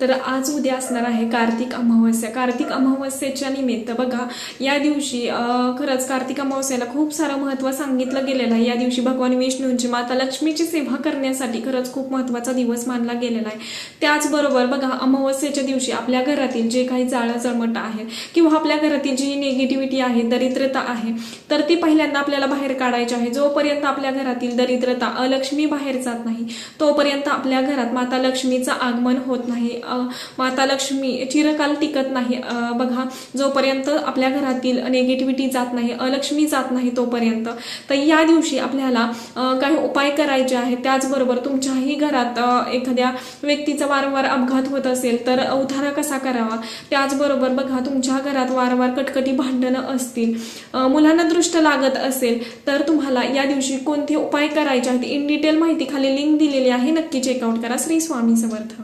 तर आज उद्या असणार आहे कार्तिक अमावस्या. कार्तिक अमावस्येच्या निमित्त बघा या दिवशी खरंच कार्तिक अमावस्याला खूप सारं महत्त्व सांगितलं गेलेलं आहे. या दिवशी भगवान विष्णूंची माता लक्ष्मीची सेवा करण्यासाठी खरंच खूप महत्त्वाचा दिवस मानला गेलेला आहे. त्याचबरोबर बघा अमावस्येच्या दिवशी आपल्या घरातील जे काही जाळं जळमट आहे किंवा आपल्या घरातील जी निगेटिव्हिटी आहे दरिद्रता आहे तर ती पहिल्यांदा आपल्याला बाहेर काढायची आहे. जोपर्यंत आपल्या घरातील दरिद्रता अलक्ष्मी बाहेर जात नाही तोपर्यंत आपल्या घरात माता लक्ष्मीचं आगमन होत नाही. माता लक्ष्मी चिरकाल टिकत नाही. बघा जोपर्यंत आपल्या घरातील निगेटिव्हिटी जात नाही अलक्ष्मी जात नाही तोपर्यंत तर या दिवशी आपल्याला काही उपाय करायचे आहेत. त्याचबरोबर तुमच्याही घरात एखाद्या व्यक्तीचा वारंवार अपघात होत असेल तर उधारा कसा करावा? त्याचबरोबर बघा तुमच्या घरात वारंवार कटकटी भांडणं असतील मुलांना दृष्ट लागत असेल तर तुम्हाला या दिवशी कोणते उपाय करायचे आहेत? इन डिटेल माहिती खाली लिंक दिलेली आहे. नक्की चेकआउट करा. श्री स्वामी समर्थ.